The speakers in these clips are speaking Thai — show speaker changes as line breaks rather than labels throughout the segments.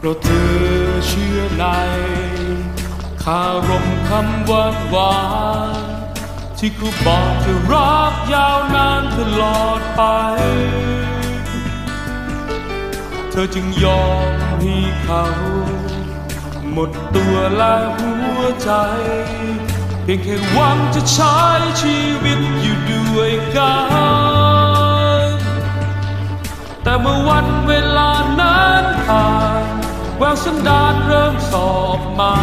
พราะเธอเชื่อในคารมคำหวานหวานที่คูบอกจะรักยาวนานตลอดไป เธอจึงยอมให้เขา หมดตัวและหัวใจ เพียงแค่หวังจะใช้ชีวิตอยู่ด้วยกัน แต่เมื่อวันเวลา แววสันดานเริ่มสอบมา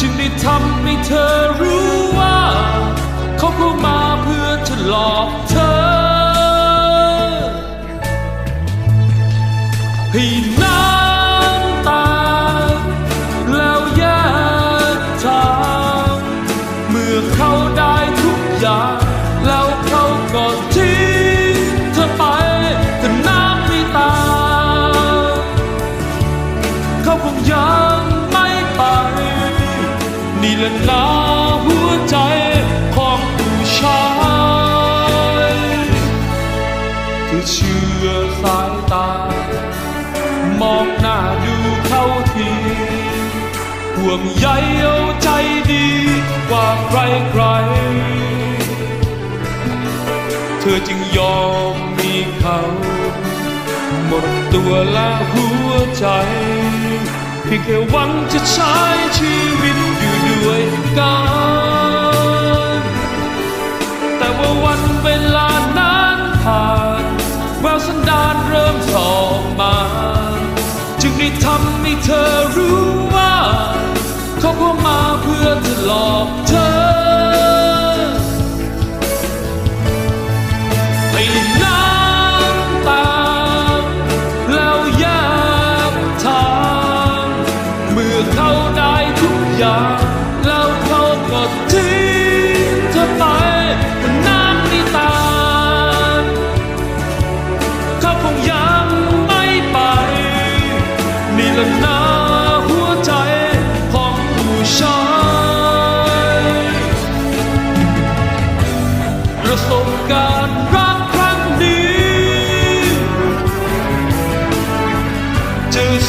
จึงได้ทำให้เธอรู้ว่า เชื่อสายตา มองหน้าดูเข้าทีห่วงใยเอาใจดีกว่าใครใคร เธอจึงยอมมีเขา หมดตัวและหัวใจเพียงแค่หวังจะใช้ชีวิตอยู่ด้วยกัน เธอรู้ว่าเขาเข้ามาเพื่อจะหลอกเธอ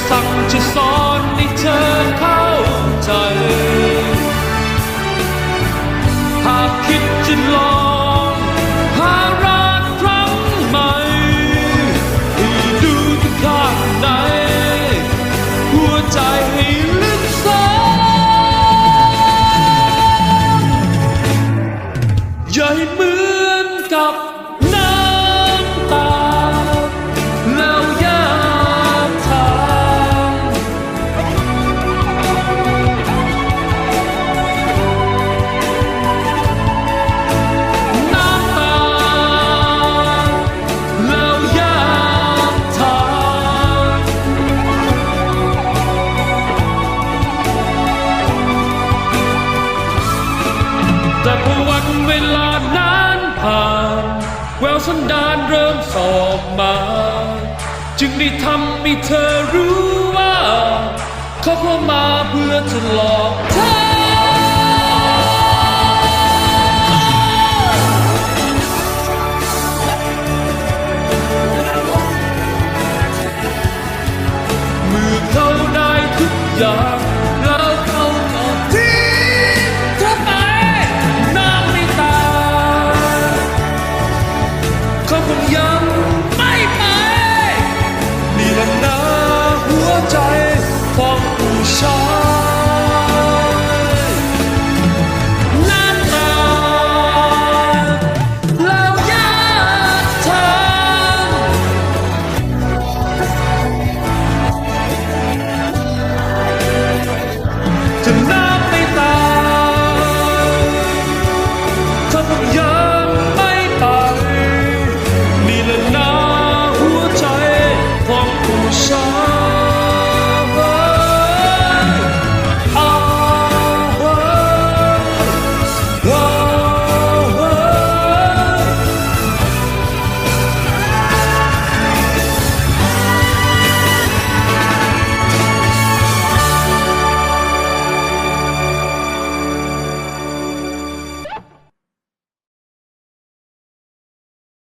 สั่งจะสอนให้เธอเข้าใจ หากคิดจะลองหารักครั้งใหม่ให้ดูที่ข้างในหัวใจให้ลึกซึ้งอย่าให้เมือ แววสันดานเริ่มสอบมา จึงได้ทำให้เธอรู้ว่า เขาเข้ามาเพื่อจะหลอกเธอเมื่อเขาได้ทุกอย่าง show.